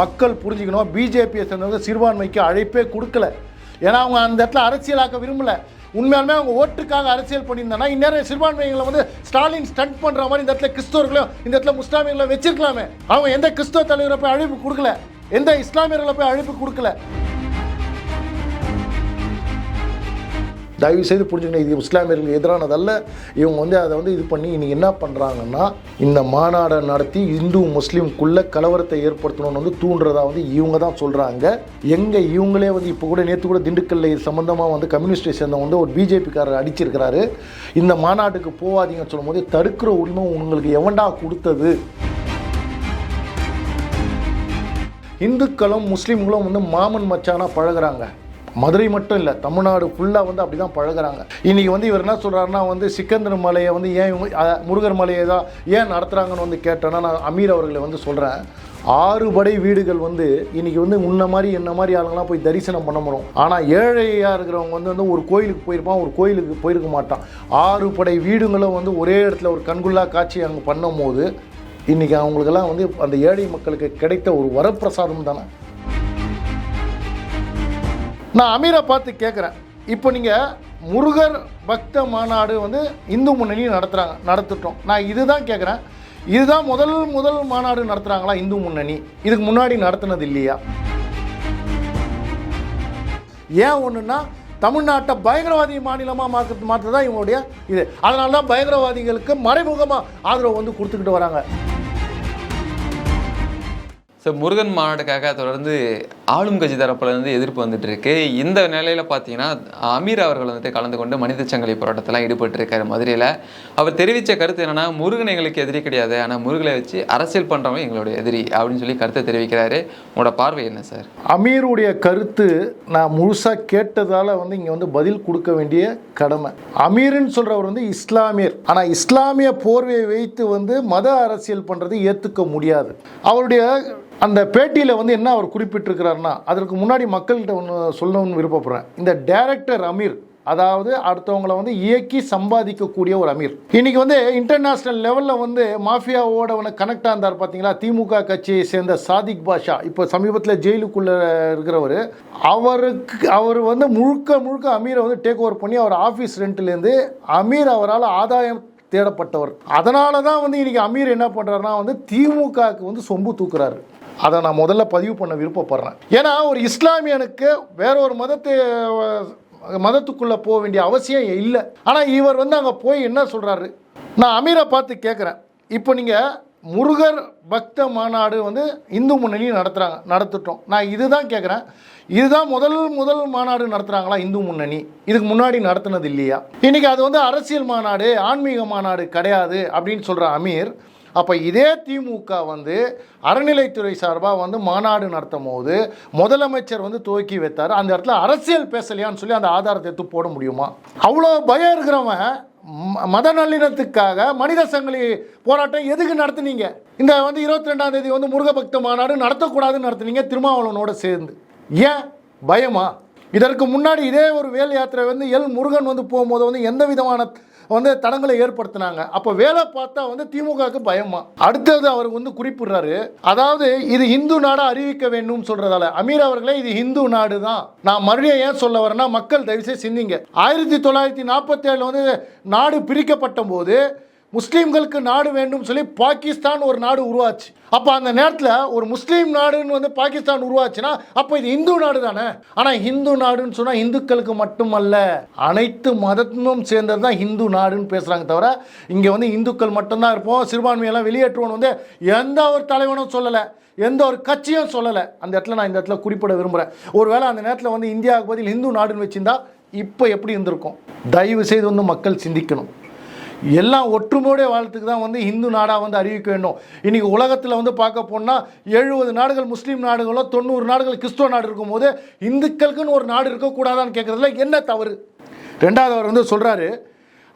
மக்கள் புரிஞ்சுக்கணும். பிஜேபியை சேர்ந்தவங்க சிறுபான்மைக்கு அழைப்பே கொடுக்கல. ஏன்னா அவங்க அந்த இடத்துல அரசியலாக்க விரும்பல. உண்மையாலுமே அவங்க ஓட்டுக்காக அரசியல் பண்ணியிருந்தாங்கன்னா இந்நேரம் சிறுபான்மைகளை வந்து ஸ்டாலின் ஸ்டண்ட் பண்ணுற மாதிரி இந்த இடத்துல கிறிஸ்தவர்களையும் இந்த இடத்துல முஸ்லாமியர்களை வச்சிருக்கலாமே. அவங்க எந்த கிறிஸ்தவ தலைவரை போய் அழைப்பு கொடுக்கல? எந்த இஸ்லாமியர்களை போய் அழைப்பு கொடுக்கல? தயவு செய்து புரிஞ்சுக்கணும். இது இஸ்லாமியர்களுக்கு எதிரானதல்ல. இவங்க வந்து அதை வந்து இது பண்ணி இன்னைக்கு என்ன பண்ணுறாங்கன்னா இந்த மாநாடை நடத்தி இந்து முஸ்லீம்குள்ளே கலவரத்தை ஏற்படுத்தணும்னு வந்து தூண்டுறதா வந்து இவங்க தான் சொல்கிறாங்க எங்கே இவங்களே வந்து இப்போ கூட நேற்று கூட திண்டுக்கல்ல இது சம்மந்தமாக வந்து கம்யூனிஸ்டை சேர்ந்த வந்து ஒரு பிஜேபிக்காரர் அடிச்சிருக்கிறாரு. இந்த மாநாட்டுக்கு போகாதீங்கன்னு சொல்லும்போது தடுக்கிற உரிமை உங்களுக்கு எவன்டா கொடுத்தது? இந்துக்களும் முஸ்லீம்களும் வந்து மாமன் மச்சானாக பழகுறாங்க. மதுரை மட்டும் இல்லை தமிழ்நாடு ஃபுல்லாக வந்து அப்படி தான் பழகுறாங்க. இன்றைக்கி வந்து இவர் என்ன சொல்கிறாருன்னா வந்து சிக்கந்தர் மலையை வந்து ஏன் இவங்க முருகர் மலையை தான் ஏன் நடத்துகிறாங்கன்னு வந்து கேட்டேன்னா நான் அமீர் அவர்களை வந்து சொல்கிறேன் ஆறு படை வீடுகள் வந்து இன்னைக்கு வந்து முன்ன மாதிரி என்ன மாதிரி ஆளுங்களாம் போய் தரிசனம் பண்ண முடியும். ஆனால் ஏழையாக இருக்கிறவங்க வந்து வந்து ஒரு கோயிலுக்கு போயிருப்பான் ஒரு கோயிலுக்கு போயிருக்க மாட்டான். ஆறு படை வீடுங்களும் வந்து ஒரே இடத்துல ஒரு கண்குள்ளா காட்சி அங்கே பண்ணும்போது இன்றைக்கி அவங்களுக்கெல்லாம் வந்து அந்த ஏழை மக்களுக்கு கிடைத்த ஒரு வரப்பிரசாதம் தானே. நான் அமீரை பார்த்து கேட்குறேன் இப்போ நீங்கள் முருகர் பக்த மாநாடு வந்து இந்து முன்னணி நடத்துகிறாங்க நடத்திட்டோம். நான் இதுதான் கேட்குறேன் இதுதான் முதல் முதல் மாநாடு நடத்துகிறாங்களா இந்து முன்னணி? இதுக்கு முன்னாடி நடத்துனது இல்லையா? ஏன் ஒன்றுன்னா தமிழ்நாட்டை பயங்கரவாதி மாநிலமாக மாற்ற மாற்ற தான் இவங்களுடைய இது. அதனால தான் பயங்கரவாதிகளுக்கு மறைமுகமாக ஆதரவு வந்து கொடுத்துக்கிட்டு வராங்க. ஸோ முருகன் மாநாட்டுக்காக தொடர்ந்து ஆளும் கட்சி தரப்புலேருந்து எதிர்ப்பு வந்துட்டு இருக்கு இந்த நிலையில பார்த்தீங்கன்னா அமீர் அவர்கள் வந்துட்டு கலந்து கொண்டு மனித சங்கிலி போராட்டத்தெல்லாம் ஈடுபட்டு இருக்காரு மதுரையில். அவர் தெரிவித்த கருத்து என்னன்னா முருகன் எங்களுக்கு எதிரி கிடையாது. ஆனால் முருகனை வச்சு அரசியல் பண்றவங்க எங்களுடைய எதிரி அப்படின்னு சொல்லி கருத்தை தெரிவிக்கிறாரு. உங்களோட பார்வை என்ன சார்? அமீருடைய கருத்து நான் முழுசாக கேட்டதால் வந்து இங்கே வந்து பதில் கொடுக்க வேண்டிய கடமை. அமீர்னு சொல்கிறவர் வந்து இஸ்லாமியர். ஆனால் இஸ்லாமிய போர்வையை வைத்து வந்து மத அரசியல் பண்ணுறது ஏற்றுக்க முடியாது. அவருடைய அந்த பேட்டியில் வந்து என்ன அவர் குறிப்பிட்டிருக்கிறார் சொல்கிறாருன்னா அதற்கு முன்னாடி மக்கள்கிட்ட ஒன்று சொல்லணும்னு விருப்பப்படுறேன். இந்த டைரக்டர் அமீர் அதாவது அடுத்தவங்களை வந்து இயக்கி சம்பாதிக்கக்கூடிய ஒரு அமீர் இன்னைக்கு வந்து இன்டர்நேஷ்னல் லெவலில் வந்து மாஃபியாவோட வந்து கனெக்ட் இருந்தார் பார்த்தீங்களா திமுக கட்சியை சேர்ந்த சாதிக் பாஷா. இப்போ சமீபத்தில் ஜெயிலுக்குள்ளே இருக்கிறவர். அவருக்கு அவர் வந்து முழுக்க முழுக்க அமீரை வந்து டேக் ஓவர் பண்ணி அவர் ஆஃபீஸ் ரெண்ட்லேருந்து அமீர் அவரால் ஆதாயம் தேடப்பட்டவர். அதனால தான் வந்து இன்னைக்கு அமீர் என்ன பண்ணுறாருன்னா வந்து திமுகவுக்கு வந்து சொம்பு தூக்குறாரு. அதை நான் முதல்ல பதிவு பண்ண விருப்பப்படுறேன். ஏன்னா ஒரு இஸ்லாமியனுக்கு வேற ஒரு மதத்தை மதத்துக்குள்ளே போக வேண்டிய அவசியம் இல்லை. ஆனால் இவர் வந்து அங்கே போய் என்ன சொல்கிறாரு நான் அமீரை பார்த்து கேட்குறேன் இப்போ நீங்கள் முருகர் பக்த மாநாடு வந்து இந்து முன்னணி நடத்துகிறாங்க நடத்திட்டோம். நான் இதுதான் கேட்குறேன் இதுதான் முதல் முதல் மாநாடு நடத்துகிறாங்களா இந்து முன்னணி? இதுக்கு முன்னாடி நடத்துனது இல்லையா? இன்றைக்கி அது வந்து அரசியல் மாநாடு ஆன்மீக மாநாடு கிடையாது அப்படின்னு சொல்கிற அமீர் அப்போ இதே திமுக வந்து அறநிலைத்துறை சார்பாக வந்து மாநாடு நடத்தும் போது முதலமைச்சர் வந்து துவக்கி வைத்தார். அந்த இடத்துல அரசியல் பேசலையான்னு சொல்லி அந்த ஆதாரத்தை எடுத்து போட முடியுமா? அவ்வளோ பயம் இருக்கிறவன் ம- மத நல்லிணத்துக்காக மனித சங்கிலி போராட்டம் எதுக்கு நடத்துனீங்க? இந்த வந்து இருபத்தி ரெண்டாம் தேதி வந்து முருகபக்த மாநாடு நடத்தக்கூடாதுன்னு நடத்துனீங்க திருமாவளவனோட சேர்ந்து. ஏன்? பயமா? இதற்கு முன்னாடி இதே ஒரு வேல் யாத்திரை வந்து எல் முருகன் வந்து போகும்போது வந்து எந்த விதமான வந்து தடங்களை ஏற்படுத்தினாங்க. அப்போ வேலை பார்த்தா வந்து திமுகவுக்கு பயமா? அடுத்தது அவர் வந்து குறிப்பிடுறாரு அதாவது இது இந்து நாடாக அறிவிக்க வேண்டும் சொல்றதால. அமீர் அவர்களே இது இந்து நாடு தான் நான் மறுபடியும் ஏன் சொல்ல வரேன்னா மக்கள் தயவுசெய்து சிந்திங்க. ஆயிரத்தி தொள்ளாயிரத்தி நாற்பத்தி ஏழில் வந்து நாடு பிரிக்கப்பட்ட போது முஸ்லீம்களுக்கு நாடு வேண்டும் சொல்லி பாகிஸ்தான் ஒரு நாடு உருவாச்சு. அப்போ அந்த நேரத்தில் ஒரு முஸ்லீம் நாடுன்னு வந்து பாகிஸ்தான் உருவாச்சுன்னா அப்போ இது இந்து நாடு தானே? ஆனால் ஹிந்து நாடுன்னு சொன்னால் இந்துக்களுக்கு மட்டுமல்ல. அனைத்து மதமும் சேர்ந்தது தான் இந்து நாடுன்னு பேசுகிறாங்க தவிர இங்கே வந்து இந்துக்கள் மட்டும்தான் இருப்போம். சிறுபான்மையெல்லாம் வெளியேற்றுவோன்னு வந்து எந்த ஒரு தலைவனும் சொல்லலை. எந்த ஒரு கட்சியும் சொல்லலை. அந்த இடத்துல நான் இந்த இடத்துல குறிப்பிட விரும்புகிறேன் ஒருவேளை அந்த நேரத்தில் வந்து இந்தியாவுக்கு பதில் இந்து நாடுன்னு வச்சிருந்தா இப்போ எப்படி இருந்திருக்கும்? தயவு செய்து வந்து மக்கள் சிந்திக்கணும். எல்லாம் ஒற்றுமையோடைய வாழ்த்துக்கு தான் வந்து இந்து நாடாக வந்து அறிவிக்க வேண்டும். இன்றைக்கி உலகத்தில் வந்து பார்க்க போனால் எழுபது நாடுகள் முஸ்லீம் நாடுகளோ தொண்ணூறு நாடுகள் கிறிஸ்துவ நாடு இருக்கும்போது இந்துக்களுக்குன்னு ஒரு நாடு இருக்கக்கூடாதான்னு கேட்குறதுல என்ன தவறு? ரெண்டாவது அவர் வந்து சொல்கிறாரு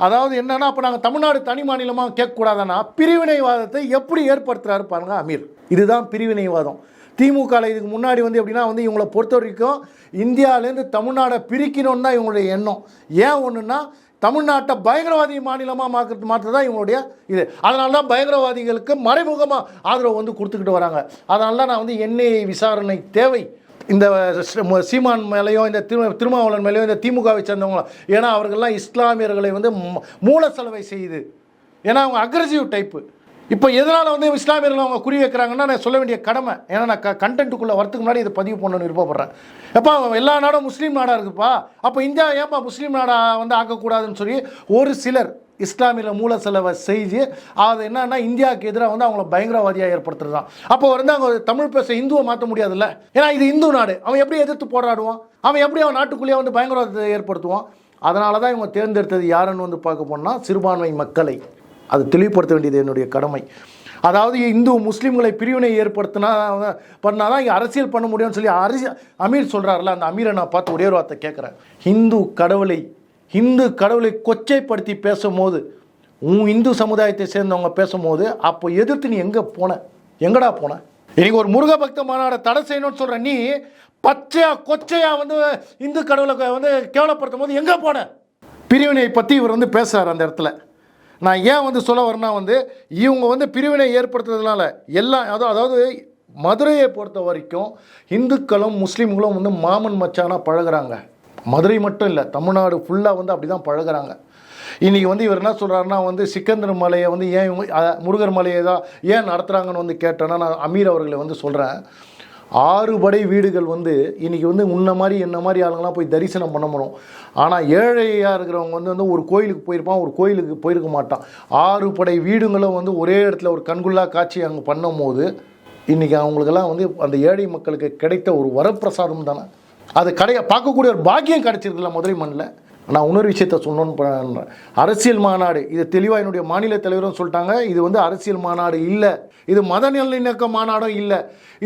அதாவது என்னென்னா அப்போ நாங்கள் தமிழ்நாடு தனி மாநிலமாக கேட்கக்கூடாதுன்னா பிரிவினைவாதத்தை எப்படி ஏற்படுத்துகிறாரு பாருங்கள் அமீர். இதுதான் பிரிவினைவாதம். திமுகவில் இதுக்கு முன்னாடி வந்து எப்படின்னா வந்து இவங்களை பொறுத்த வரைக்கும் இந்தியாவிலேருந்து தமிழ்நாடை பிரிக்கணும்னு தான் இவங்களுடைய எண்ணம். ஏன் ஒன்றுன்னா தமிழ்நாட்டை பயங்கரவாதி மாநிலமாக மாற்று மாற்று தான் இவங்களுடைய இது. அதனால தான் பயங்கரவாதிகளுக்கு மறைமுகமாக ஆதரவு வந்து கொடுத்துக்கிட்டு வராங்க. அதனால தான் நான் வந்து என்ஐஏ விசாரணை தேவை. இந்த சீமான் மேலேயும் இந்த திரு திருமாவளவன் மேலேயும் இந்த திமுகவை சேர்ந்தவங்களும் ஏன்னா அவர்கள்லாம் இஸ்லாமியர்களை வந்து மூல செலவை செய்யுது. ஏன்னா அவங்க அக்ரஸிவ் டைப்பு இப்போ எதனால் வந்து இஸ்லாமியர்கள் அவங்க குறி வைக்கிறாங்கன்னா நான் சொல்ல வேண்டிய கடமை. ஏன்னா நான் க கண்டென்ட்டுக்குள்ளே வரதுக்கு முன்னாடி இதை பதிவு பண்ணணும்னு விருப்பப்படுறேன். அவன் எல்லா நாடும் முஸ்லீம் நாடாக இருக்குப்பா. அப்போ இந்தியா ஏன்ப்பா முஸ்லீம் நாடாக வந்து ஆக்கக்கூடாதுன்னு சொல்லி ஒரு சிலர் இஸ்லாமியில் மூல செலவை செய்து அது என்னன்னா இந்தியாவுக்கு எதிராக வந்து அவங்கள பயங்கரவாதியாக ஏற்படுத்துறது தான் அப்போ வந்து அவங்க தமிழ் பேச இந்துவை மாற்ற முடியாதுல்ல? ஏன்னா இது இந்து நாடு. அவன் எப்படி எதிர்த்து போராடுவான்? அவன் எப்படி அவன் நாட்டுக்குள்ளேயே வந்து பயங்கரவாதத்தை ஏற்படுத்துவான்? அதனால தான் இவங்க தேர்ந்தெடுத்தது யாருன்னு வந்து பார்க்க போனால் சிறுபான்மை மக்களை. அது தெளிவுபடுத்த வேண்டியது என்னுடைய கடமை. அதாவது இந்து முஸ்லீம்களை பிரிவினை ஏற்படுத்தினா பண்ணால் தான் இங்கே அரசியல் பண்ண முடியும்னு சொல்லி அரசியல் அமீர் சொல்கிறாருல அந்த அமீரை நான் பார்த்து ஒரே ஒரு வார்த்தை கேட்குறேன். இந்து கடவுளை இந்து கடவுளை கொச்சைப்படுத்தி பேசும்போது உன் இந்து சமுதாயத்தை சேர்ந்தவங்க பேசும்போது அப்போ எதிர்த்து நீ எங்கே போன? எங்கடா போன? இன்னைக்கு ஒரு முருக பக்த மாநாட தடை செய்யணும்னு சொல்கிற நீ பச்சையா கொச்சையா வந்து இந்து கடவுளை வந்து கேவலப்படுத்தும் போது எங்கே போன? பிரிவினை பற்றி இவர் வந்து பேசுகிறார் அந்த இடத்துல. நான் ஏன் வந்து சொல்ல வரேன்னா வந்து இவங்க வந்து பிரிவினை ஏற்படுத்துறதுனால எல்லாம் அதாவது அதாவது மதுரையை பொறுத்த வரைக்கும் இந்துக்களும் முஸ்லீம்களும் வந்து மாமன் மச்சானாக பழகுறாங்க. மதுரை மட்டும் இல்லை தமிழ்நாடு ஃபுல்லாக வந்து அப்படி தான் பழகுறாங்க. இன்றைக்கி வந்து இவர் என்ன சொல்கிறாருன்னா வந்து சிக்கந்தர் மலையை வந்து ஏன் இவங்க முருகர் மலையை தான் ஏன் நடத்துகிறாங்கன்னு வந்து கேட்டேன்னா நான் அமீர் அவர்களை வந்து சொல்கிறேன் ஆறு படை வீடுகள் வந்து இன்றைக்கி வந்து முன்ன மாதிரி என்ன மாதிரி ஆளுங்களாம் போய் தரிசனம் பண்ண முடியும் ஆனால் ஏழையாக இருக்கிறவங்க வந்து வந்து ஒரு கோயிலுக்கு போயிருப்பான் ஒரு கோயிலுக்கு போயிருக்க மாட்டான். ஆறு படை வீடுங்களும் வந்து ஒரே இடத்துல ஒரு கண்குள்ளா காட்சி அங்கே பண்ணும்போது இன்றைக்கி அவங்களுக்கெல்லாம் வந்து அந்த ஏழை மக்களுக்கு கிடைத்த ஒரு வரப்பிரசாதம் தானே. அது கடைய பார்க்கக்கூடிய ஒரு பாக்கியம் கிடைச்சிருக்குல்ல மதுரை மண்ணில். நான் இன்னொரு விஷயத்த சொன்னோன்னு அரசியல் மாநாடு. இது தெளிவாக என்னுடைய மாநில தலைவரும் சொல்லிட்டாங்க. இது வந்து அரசியல் மாநாடு இல்லை. இது மத நல்லிணக்க மாநாடும் இல்லை.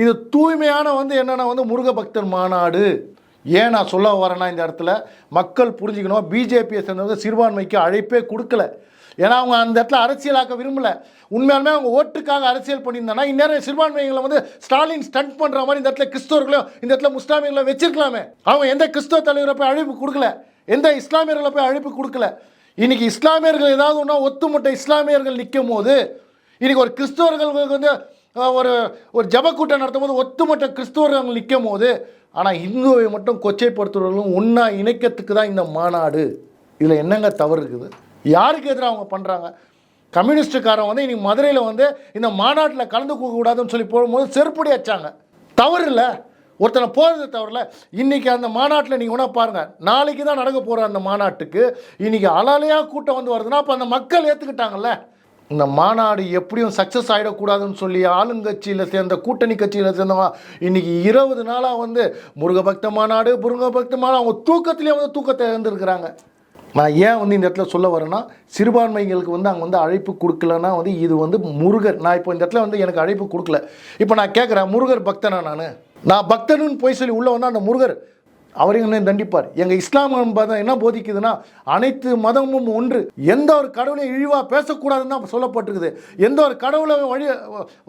இது தூய்மையான வந்து என்னென்னா வந்து முருக பக்தர் மாநாடு. ஏன் நான் சொல்ல வரேன்னா இந்த இடத்துல மக்கள் புரிஞ்சுக்கணும். பிஜேபியை சேர்ந்தவங்க சிறுபான்மைக்கு அழைப்பே கொடுக்கல. ஏன்னா அவங்க அந்த இடத்துல அரசியலாக்க விரும்பல. உண்மையாலுமே அவங்க ஓட்டுக்காக அரசியல் பண்ணியிருந்தாங்கன்னா இந்நேரம் சிறுபான்மைகளை வந்து ஸ்டாலின் ஸ்டண்ட் பண்ணுற மாதிரி இந்த இடத்துல கிறிஸ்தவர்களையும் இந்த இடத்துல முஸ்லாமியர்களை வச்சிருக்கலாமே. அவங்க எந்த கிறிஸ்தவ தலைவரை போய் அழைப்பு கொடுக்கல. எந்த இஸ்லாமியர்களை போய் அழைப்பு கொடுக்கல? இன்றைக்கி இஸ்லாமியர்கள் ஏதாவது ஒன்றா ஒத்துமொட்ட இஸ்லாமியர்கள் நிற்கும் போது இன்றைக்கி ஒரு கிறிஸ்தவர்களுக்கு வந்து ஒரு ஒரு ஜபக்கூட்டம் நடத்தும் போது ஒத்துமொட்ட கிறிஸ்தவர்கள் நிற்கும் போது ஆனால் இந்துவை மட்டும் கொச்சைப்படுத்துவர்களும் ஒன்றா இணைக்கிறதுக்கு தான் இந்த மாநாடு. இதில் என்னங்க தவறு இருக்குது? யாருக்கு எதிராக அவங்க பண்ணுறாங்க கம்யூனிஸ்டுக்காரன் வந்து இன்னைக்கு மதுரையில் வந்து இந்த மாநாட்டில் கலந்து கூடாதுன்னு சொல்லி போகும்போது செருப்படி வச்சாங்க தவறு இல்லை. ஒருத்தனை போகிறது தவிரல இன்றைக்கி அந்த மாநாட்டில் நீங்கள் வேணால் பாருங்கள் நாளைக்கு தான் நடக்க போகிற அந்த மாநாட்டுக்கு இன்றைக்கி அலாலையாக கூட்டம் வந்து வருதுன்னா அப்போ அந்த மக்கள் ஏற்றுக்கிட்டாங்கல்ல இந்த மாநாடு எப்படியும் சக்ஸஸ் ஆகிடக்கூடாதுன்னு சொல்லி ஆளுங்கட்சியில் சேர்ந்த கூட்டணி கட்சியில் சேர்ந்தவங்க இன்றைக்கி இருபது நாளாக வந்து முருகபக்த மாநாடு முருகபக்த மாநாடு அவங்க தூக்கத்திலே வந்து தூக்கத்தை இழந்திருக்கிறாங்க. நான் ஏன் வந்து இந்த இடத்துல சொல்ல வரேன்னா சிறுபான்மைகளுக்கு வந்து அங்கே வந்து அழைப்பு கொடுக்கலன்னா வந்து இது வந்து முருகர். நான் இப்போ இந்த இடத்துல வந்து எனக்கு அழைப்பு கொடுக்கல. இப்போ நான் கேட்குறேன் முருகர் பக்தனா நான்? நான் பக்தனுன்னு போய் சொல்லி உள்ளே வந்தால் அந்த முருகர் அவரையும் என்ன தண்டிப்பார். எங்கள் இஸ்லாம் மதம் என்ன போதிக்குதுன்னா அனைத்து மதமும் ஒன்று. எந்த ஒரு கடவுளையும் இழிவாக பேசக்கூடாதுன்னு தான் சொல்லப்பட்டிருக்குது. எந்த ஒரு கடவுளை வழி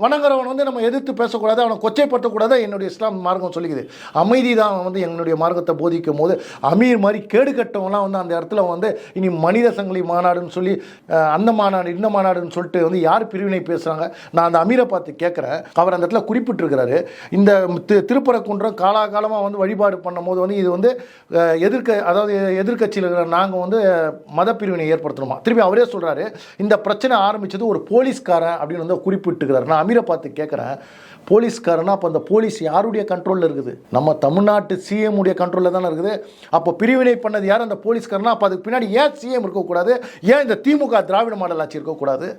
வணங்குறவன் வந்து நம்ம எதிர்த்து பேசக்கூடாது அவனை கொச்சைப்படுத்தக்கூடாது என்னுடைய இஸ்லாம் மார்க்கம் சொல்லிக்குது. அமைதி தான் வந்து என்னுடைய மார்க்கத்தை போதிக்கும் போது அமீர் மாதிரி கேடு கட்டவங்களாம் வந்து அந்த இடத்துல வந்து இனி மனித சங்கிலி மாநாடுன்னு சொல்லி அந்த மாநாடு இந்த மாநாடுன்னு சொல்லிட்டு வந்து யார் பிரிவினை பேசுகிறாங்க நான் அந்த அமீரை பார்த்து கேட்குறேன் அவர் அந்த இடத்துல குறிப்பிட்டிருக்கிறாரு. இந்த திருப்பரக்குன்றம் காலாகாலமாக வந்து வழிபாடு பண்ணும்போது வந்து இது வந்து எதிர்க்க அதாவது எதிர்க்கட்சியில் இருக்கிற நாங்கள் வந்து மதப்பிரிவினை மத பிரிவினை ஏற்படுத்தணுமா? திருப்பி அவரே சொல்கிறாரு இந்த பிரச்சனை ஆரம்பித்தது ஒரு போலீஸ்காரன் அப்படின்னு வந்து குறிப்பிட்டுக்கிறார். நான் அமீரை பார்த்து கேட்குறேன் போலீஸ்காரனா அப்போ அந்த போலீஸ் யாருடைய கண்ட்ரோலில் இருக்குது? நம்ம தமிழ்நாட்டு சிஎம் உடைய கண்ட்ரோலில் தானே இருக்குது. அப்போ பிரிவினை பண்ணது யார்? அந்த போலீஸ்காரனா? அப்போ அதுக்கு பின்னாடி ஏன் சிஎம் இருக்கக்கூடாது? ஏன் இந்த திமுக திராவிட மாடல் ஆட்சி இருக்கக்கூடாது?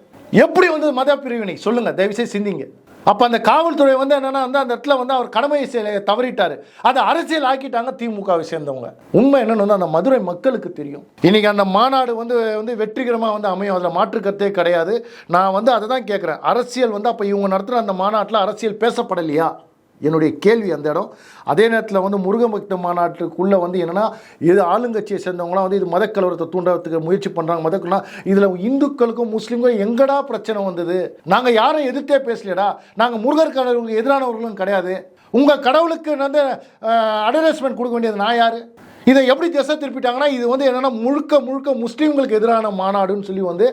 எப்படி வந்து மத பிரிவினை? சொல்லுங்க தயவுசெய்து சிந்திங்க. அப்போ அந்த காவல்துறை வந்து என்னன்னா வந்து அந்த இடத்துல வந்து அவர் கடமையை செய்ய தவறிட்டாரு. அதை அரசியல் ஆக்கிட்டாங்க திமுகவை சேர்ந்தவங்க. உண்மை என்னன்னு வந்து அந்த மதுரை மக்களுக்கு தெரியும். இன்னைக்கு அந்த மாநாடு வந்து வந்து வெற்றிகரமாக வந்து அமையும். அதில் மாற்றுக்கருத்தே கிடையாது. நான் வந்து அதை தான் கேட்குறேன் அரசியல் வந்து அப்போ இவங்க நடத்துகிற அந்த மாநாட்டில் அரசியல் பேசப்படலையா? என்னுடைய கேள்வி அந்த இடம். அதே நேரத்தில் வந்து முருகபக்த மாநாட்டுக்குள்ளே வந்து என்னென்னா இது ஆளுங்கட்சியை சேர்ந்தவங்களாம் வந்து இது மதக்கலவரத்தை தூண்டுறதுக்கு முயற்சி பண்ணுறாங்க மதக்கலா இதில் இந்துக்களுக்கும் முஸ்லீம்களும் எங்கடா பிரச்சனை வந்தது? நாங்கள் யாரும் எதிர்த்தே பேசலையடா. நாங்கள் முருகர் கடவுளுக்கு எதிரானவர்களும் கிடையாது. உங்கள் கடவுளுக்கு வந்து அட்வர்டைஸ்மெண்ட் கொடுக்க வேண்டியது நான் யார்? இதை எப்படி திசை திருப்பிட்டாங்கன்னா இது வந்து என்னென்னா முழுக்க முழுக்க முஸ்லீம்களுக்கு எதிரான மாநாடுன்னு சொல்லி வந்து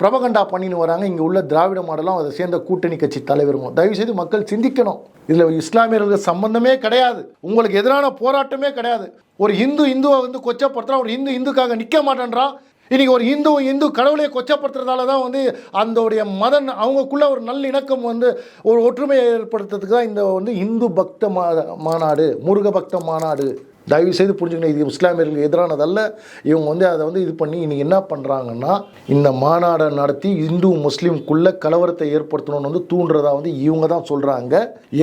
பிரபகண்டா பண்ணின்னு வராங்க. இங்கே உள்ள திராவிட மாடலும் அதை சேர்ந்த கூட்டணி கட்சி தலைவரும். தயவுசெய்து மக்கள் சிந்திக்கணும். இதில் இஸ்லாமியர்களுக்கு சம்பந்தமே கிடையாது. உங்களுக்கு எதிரான போராட்டமே கிடையாது. ஒரு இந்து இந்துவை வந்து கொச்சப்படுத்துறான் ஒரு இந்து இந்துக்காக நிற்க மாட்டேன்றான் இன்றைக்கி ஒரு இந்து இந்து கடவுளையை கொச்சப்படுத்துறதால தான் வந்து அந்தோடைய மதன் அவங்களுக்குள்ள ஒரு நல்ல இணக்கம் வந்து ஒரு ஒற்றுமையை ஏற்படுத்துறதுக்கு தான் இந்த வந்து இந்து பக்த மா மாநாடு முருக பக்த மாநாடு தயவு செய்து புரிஞ்சுக்கணும். இது இஸ்லாமியர்களுக்கு எதிரானதல்ல. இவங்க வந்து அதை வந்து இது பண்ணி இன்னைக்கு என்ன பண்ணுறாங்கன்னா இந்த மாநாடை நடத்தி இந்து முஸ்லீம்குள்ளே கலவரத்தை ஏற்படுத்தணும்னு வந்து தூண்டுறதா வந்து இவங்க தான் சொல்கிறாங்க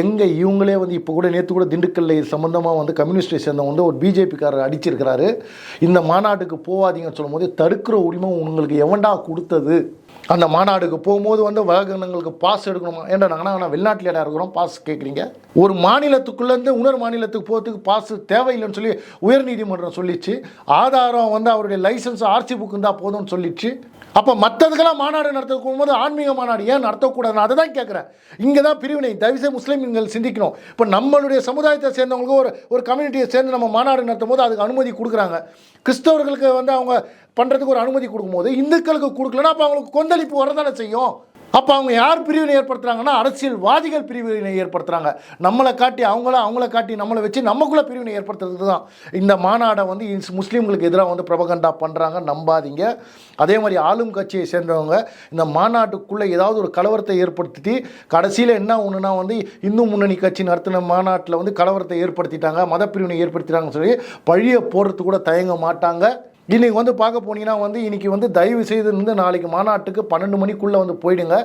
எங்கே இவங்களே வந்து இப்போ கூட நேற்று கூட திண்டுக்கல்ல இது சம்மந்தமாக வந்து கம்யூனிஸ்டை சேர்ந்தவங்க வந்து ஒரு பிஜேபிக்காரர் அடிச்சிருக்கிறாரு. இந்த மாநாட்டுக்கு போகாதீங்கன்னு சொல்லும்போது தடுக்கிற உரிமை உங்களுக்கு எவன்டா கொடுத்தது? அந்த மாநாடுக்கு போகும்போது வந்து வாகனங்களுக்கு பாஸ் எடுக்கணுமா? ஏன்டா நாங்கள் வெளிநாட்டில் இடம் இருக்கிறோம்? பாஸ் கேட்குறீங்க ஒரு மாநிலத்துக்குள்ளேருந்து இன்னொரு மாநிலத்துக்கு போகிறதுக்கு பாஸ் தேவையில்லைன்னு சொல்லி உயர்நீதிமன்றம் சொல்லிச்சு. ஆதாரம் வந்து அவருடைய லைசன்ஸ் ஆர்சி புக்கு இருந்தால் போதும்னு சொல்லிச்சு. அப்போ மற்றதுக்கெல்லாம் மாநாடு நடத்த போது ஆன்மீக மாநாடு ஏன் நடத்தக்கூடாதுன்னு அதை தான் கேட்குறேன் இங்கே தான் பிரிவினை. தயவுசெய்து முஸ்லீம்கள் சிந்திக்கணும். இப்போ நம்மளுடைய சமுதாயத்தை சேர்ந்தவங்களுக்கு ஒரு ஒரு கம்யூனிட்டியை சேர்ந்து நம்ம மாநாடு நடத்தும் போது அதுக்கு அனுமதி கொடுக்குறாங்க. கிறிஸ்தவர்களுக்கு வந்து அவங்க பண்ணுறதுக்கு ஒரு அனுமதி கொடுக்கும்போது இந்துக்களுக்கு கொடுக்கலன்னா அப்போ அவங்களுக்கு கொந்தளிப்பு வரதானே செய்யும்? அப்போ அவங்க யார் பிரிவினை ஏற்படுத்துகிறாங்கன்னா அரசியல்வாதிகள் பிரிவினை ஏற்படுத்துகிறாங்க நம்மளை காட்டி அவங்கள அவங்கள காட்டி நம்மளை வச்சு நமக்குள்ளே பிரிவினை ஏற்படுத்துறது தான் இந்த மாநாடை வந்து முஸ்லீம்களுக்கு எதிராக வந்து பிரபகண்டா பண்ணுறாங்க நம்பாதீங்க. அதே மாதிரி ஆளும் கட்சியை சேர்ந்தவங்க இந்த மாநாட்டுக்குள்ளே ஏதாவது ஒரு கலவரத்தை ஏற்படுத்தி கடைசியில் என்ன ஒன்றுனா வந்து இந்து முன்னணி கட்சி நடத்தின மாநாட்டில் வந்து கலவரத்தை ஏற்படுத்திட்டாங்க மத பிரிவினை ஏற்படுத்திட்டாங்கன்னு சொல்லி பழிய போடுறதுக்கு கூட தயங்க மாட்டாங்க. இன்றைக்கி வந்து பார்க்க போனீங்கன்னா வந்து இன்றைக்கி வந்து தயவு செய்து வந்து நாளைக்கு மாநாட்டுக்கு பன்னெண்டு மணிக்குள்ளே வந்து போயிடுங்க.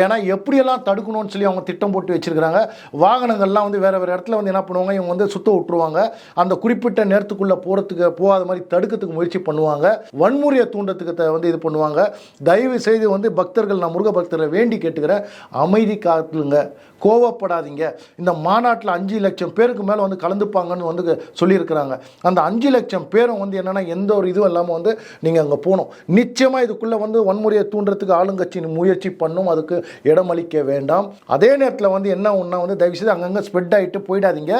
ஏன்னா எப்படியெல்லாம் தடுக்கணும்னு சொல்லி அவங்க திட்டம் போட்டு வச்சிருக்கிறாங்க. வாகனங்கள்லாம் வந்து வேறு வேறு இடத்துல வந்து என்ன பண்ணுவாங்க? இவங்க வந்து சுத்த விட்டுருவாங்க. அந்த குறிப்பிட்ட நேரத்துக்குள்ளே போகிறதுக்கு போகாத மாதிரி தடுக்கிறதுக்கு முயற்சி பண்ணுவாங்க. வன்முறையை தூண்டத்துக்கு வந்து இது பண்ணுவாங்க. தயவு செய்து வந்து பக்தர்கள் நான் முருக பக்தரை வேண்டி கேட்டுக்கிறேன். அமைதி காத்துலுங்க கோவப்படாதீங்க. இந்த மாநாட்டில் அஞ்சு லட்சம் பேருக்கு மேலே வந்து கலந்துப்பாங்கன்னு வந்து சொல்லியிருக்கிறாங்க. அந்த அஞ்சு லட்சம் பேரும் வந்து என்னென்னா எந்த ஒரு இல்லாமல் வந்து நீங்கள் அங்கே போகணும். நிச்சயமாக இதுக்குள்ளே வந்து வன்முறையை தூண்டுறதுக்கு ஆளுங்கட்சி முயற்சி பண்ணும். அதுக்கு இடமளிக்க வேண்டாம். அதே நேரத்தில் வந்து என்ன ஒன்றா வந்து தயவுசெய்து அங்கங்கே ஸ்ப்ரெட் ஆகிட்டு போயிடாதீங்க.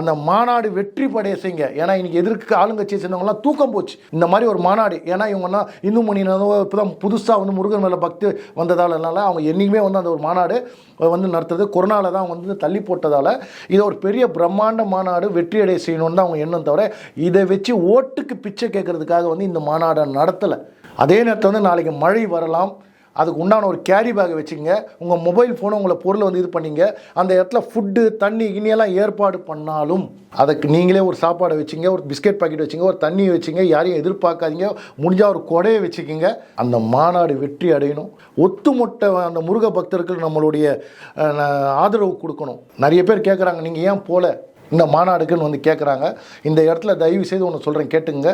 அந்த மாநாடு வெற்றி படைய செய்யுங்க. ஏன்னா இன்னைக்கு எதிர்க்க ஆளுங்கட்சியை சேர்ந்தவங்களாம் தூக்கம் போச்சு. இந்த மாதிரி ஒரு மாநாடு. ஏன்னா இவங்கன்னா இந்து மணினதோ இப்போ தான் புதுசாக வந்து முருகன் மேலே பக்தி வந்ததாலனால அவங்க என்றைக்குமே வந்து அந்த ஒரு மாநாடு வந்து நடத்துறது கொரோனாவில் தான் வந்து தள்ளி போட்டதால் இதை ஒரு பெரிய பிரம்மாண்ட மாநாடு வெற்றியடைய செய்யணும்னு தான் அவங்க எண்ணம் தவிர இதை வச்சு ஓட்டுக்கு பிச்சை கேட்கறதுக்காக வந்து இந்த மாநாடை நடத்தலை. அதே நேரத்தில் வந்து நாளைக்கு மழை வரலாம். அதுக்கு உண்டான ஒரு கேரி பேக்கை வச்சுங்க உங்கள் மொபைல் ஃபோனை உங்களை பொருளை வந்து இது பண்ணிங்க. அந்த இடத்துல ஃபுட்டு தண்ணி கிண்ணியெல்லாம் ஏற்பாடு பண்ணாலும் அதுக்கு நீங்களே ஒரு சாப்பாடை வச்சுங்க ஒரு பிஸ்கெட் பாக்கெட் வச்சுங்க ஒரு தண்ணி வச்சுங்க யாரையும் எதிர்பார்க்காதீங்க. முடிஞ்சால் ஒரு கொடையை வச்சுக்கிங்க. அந்த மாநாடு வெற்றி அடையணும். ஒத்துமொட்ட அந்த முருக பக்தர்கள் நம்மளுடைய ஆதரவு கொடுக்கணும். நிறைய பேர் கேட்குறாங்க நீங்கள் ஏன் போகல இந்த மாநாடுக்குன்னு வந்து கேட்குறாங்க இந்த இடத்துல தயவு செய்து ஒன்று சொல்கிறேன் கேட்டுங்க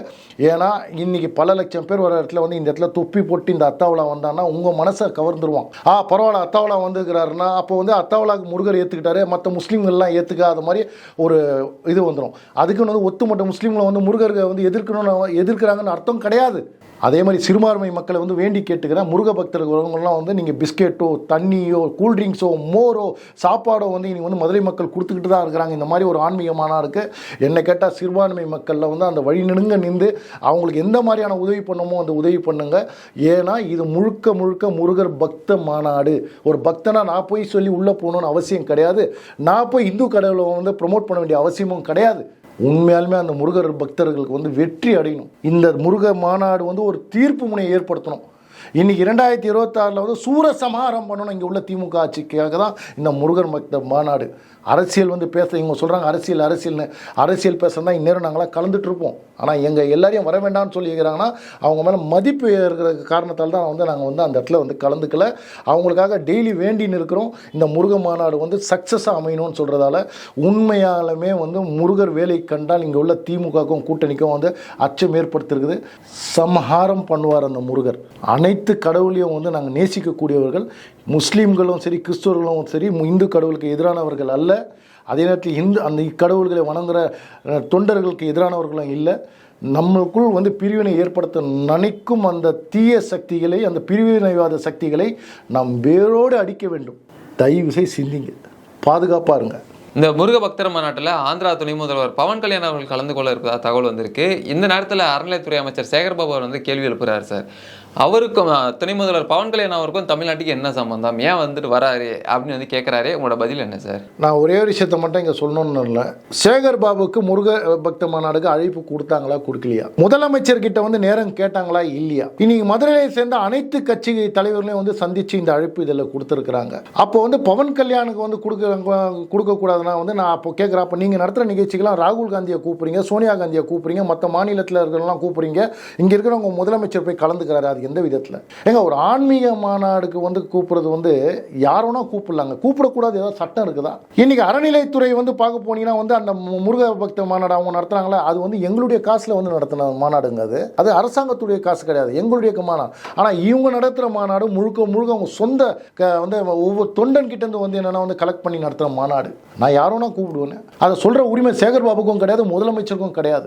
ஏன்னா இன்றைக்கி பல லட்சம் பேர் ஒரு இடத்துல வந்து இந்த இடத்துல தொப்பி போட்டு இந்த அத்தாவலா வந்தான்னா உங்கள் மனசை கவர்ந்துருவான். ஆ பரவாயில்ல அத்தாவலா வந்துருக்கிறாருன்னா அப்போ வந்து அத்தாவளாக்கு முருகர் ஏற்றுக்கிட்டாரு மற்ற முஸ்லீம்கள்லாம் ஏற்றுக்காத மாதிரி ஒரு இது வந்துடும் அதுக்குன்னு வந்து ஒத்துமொட்ட முஸ்லீம்களை வந்து முருகர்கள் வந்து எதிர்க்கணும்னு எதிர்க்கிறாங்கன்னு அர்த்தம் கிடையாது. அதே மாதிரி சிறுபான்மை மக்களை வந்து வேண்டி கேட்டுக்கிறேன் முருக பக்தர்கள் பக்தர்கள்லாம் வந்து நீங்கள் பிஸ்கெட்டோ தண்ணியோ கூல்ட்ரிங்க்ஸோ மோரோ சாப்பாடோ வந்து இன்றைக்கி வந்து மதுரை மக்கள் கொடுத்துக்கிட்டு தான் இருக்கிறாங்க. இந்த மாதிரி ஒரு ஆன்மீக இருக்குது என்னை கேட்டால் சிறுபான்மை மக்களில் வந்து அந்த வழி நெடுங்க நின்று அவங்களுக்கு எந்த மாதிரியான உதவி பண்ணுமோ அந்த உதவி பண்ணுங்கள் ஏன்னா இது முழுக்க முழுக்க முருகர் பக்த மாநாடு. ஒரு பக்தனாக நான் போய் சொல்லி உள்ளே போகணுன்னு அவசியம் கிடையாது. நான் போய் இந்து கடவுளை வந்து ப்ரொமோட் பண்ண வேண்டிய அவசியமும் கிடையாது. உண்மையாலுமே அந்த முருகர் பக்தர்களுக்கு வந்து வெற்றி அடையணும். இந்த முருக மாநாடு வந்து ஒரு தீர்ப்பு முனையை ஏற்படுத்தணும். இன்னைக்கு இரண்டாயிரத்தி இருபத்தாறில் வந்து சூரசமாரம் பண்ணணும் இங்கே உள்ள திமுக ஆட்சிக்காக தான் இந்த முருகர் மக்த மாநாடு. அரசியல் வந்து பேச இவங்க சொல்கிறாங்க அரசியல் அரசியல்னு. அரசியல் பேசுகிறதா இந்நேரம் நாங்களாம் கலந்துட்டுருப்போம். ஆனால் எங்கள் எல்லாரையும் வர வேண்டாம்னு சொல்லியிருக்கிறாங்கன்னா அவங்க மேலே மதிப்பு இருக்கிற காரணத்தால் தான் வந்து நாங்கள் வந்து அந்த இடத்துல வந்து கலந்துக்கல. அவங்களுக்காக டெய்லி வேண்டின்னு இருக்கிறோம். இந்த முருக மாநாடு வந்து சக்ஸஸாக அமையணும்னு சொல்கிறதால உண்மையாலுமே வந்து முருகர் வேலை கண்டால் இங்கே உள்ள திமுகவுக்கும் கூட்டணிக்கும் வந்து அச்சம் ஏற்படுத்திருக்குது. சம்ஹாரம் பண்ணுவார் அந்த முருகர். அனைத்து கடவுளையும் வந்து நாங்கள் நேசிக்கக்கூடியவர்கள். முஸ்லீம்களும் சரி கிறிஸ்தவர்களும் சரி இந்து கடவுளுக்கு எதிரானவர்கள் அல்ல. அதே நேரத்தில் இந்து அந்த கடவுள்களை வணங்குற தொண்டர்களுக்கு எதிரானவர்களும் இல்லை. நம்மளுக்குள் வந்து பிரிவினை ஏற்படுத்த நினைக்கும் அந்த தீய சக்திகளை அந்த பிரிவினைவாத சக்திகளை நாம் வேரோடு அடிக்க வேண்டும். தயவு செய்து சிந்திங்க. பாதுகாப்பாக இருங்க. இந்த முருக பக்தர் மாநாட்டில் ஆந்திரா துணை முதல்வர் பவன் கல்யாண் அவர்கள் கலந்து கொள்ள இருப்பதா தகவல் வந்திருக்கு. இந்த நேரத்தில் அறநிலையத்துறை அமைச்சர் சேகர்பாபு அவர் வந்து கேள்வி எழுப்புறாரு சார். அவருக்கும் துணை முதல்வர் பவன் கல்யாணம் அவருக்கும் தமிழ்நாட்டுக்கு என்ன சம்பந்தம்? ஏன் வந்துட்டு வராரு அப்படின்னு வந்து கேட்குறாரு உங்களோட பதில் என்ன சார்? நான் ஒரே ஒரு விஷயத்த மட்டும் இங்கே சொல்லணும்னு இல்லை. சேகர் பாபுக்கு முருக பக்த மாநாடுக்கு அழைப்பு கொடுத்தாங்களா கொடுக்கலையா? முதலமைச்சர் கிட்ட வந்து நேரம் கேட்டாங்களா இல்லையா? இன்னைக்கு மதுரையை சேர்ந்த அனைத்து கட்சி தலைவர்களையும் வந்து சந்திச்சு இந்த அழைப்பு இதில் கொடுத்துருக்குறாங்க. அப்போ வந்து பவன் கல்யாணுக்கு வந்து கொடுக்க கொடுக்கக்கூடாதுன்னா வந்து நான் அப்போ கேட்குறேன் அப்போ நீங்கள் நடத்துகிற நிகழ்ச்சிக்கெல்லாம் ராகுல் காந்தியை கூப்பிடுறீங்க சோனியா காந்தியை கூப்பிடுறீங்க மற்ற மாநிலத்தில் இருக்கிறவங்களாம் கூப்பிடுறீங்க. இங்கே இருக்கிறவங்க முதலமைச்சர் போய் கலந்துக்கிறாரு அது எந்த விதத்தில்? ஏங்க ஒரு ஆன்மீக மாநாடுக்கு வந்து கூப்பிடுறது வந்து யாரோனா கூப்பிடலாங்க. கூப்பிடக்கூடாது ஏதாவது சட்டம் இருக்குதா? இன்னைக்கு அறநிலைத்துறை வந்து பார்க்க போனீங்கன்னா வந்து அந்த மு- முருக பக்த மாநாடு அவங்க நடத்துறாங்களா அது வந்து எங்களுடைய காசில் வந்து நடத்தின மாநாடுங்க அது. அது அரசாங்கத்துடைய காசு கிடையாது எங்களுடைய மாநாடு. ஆனால் இவங்க நடத்துகிற மாநாடு முழுக்க முழுக்க அவங்க சொந்த க வந்து ஒவ்வொரு தொண்டன் கிட்டேருந்து வந்து என்னென்னா வந்து கலெக்ட் பண்ணி நடத்துகிற மாநாடு. நான் யாரோனா கூப்பிடுவேன். அதை சொல்கிற உரிமை சேகர் பாபுக்கும் கிடையாது முதலமைச்சருக்கும் கிடையாது.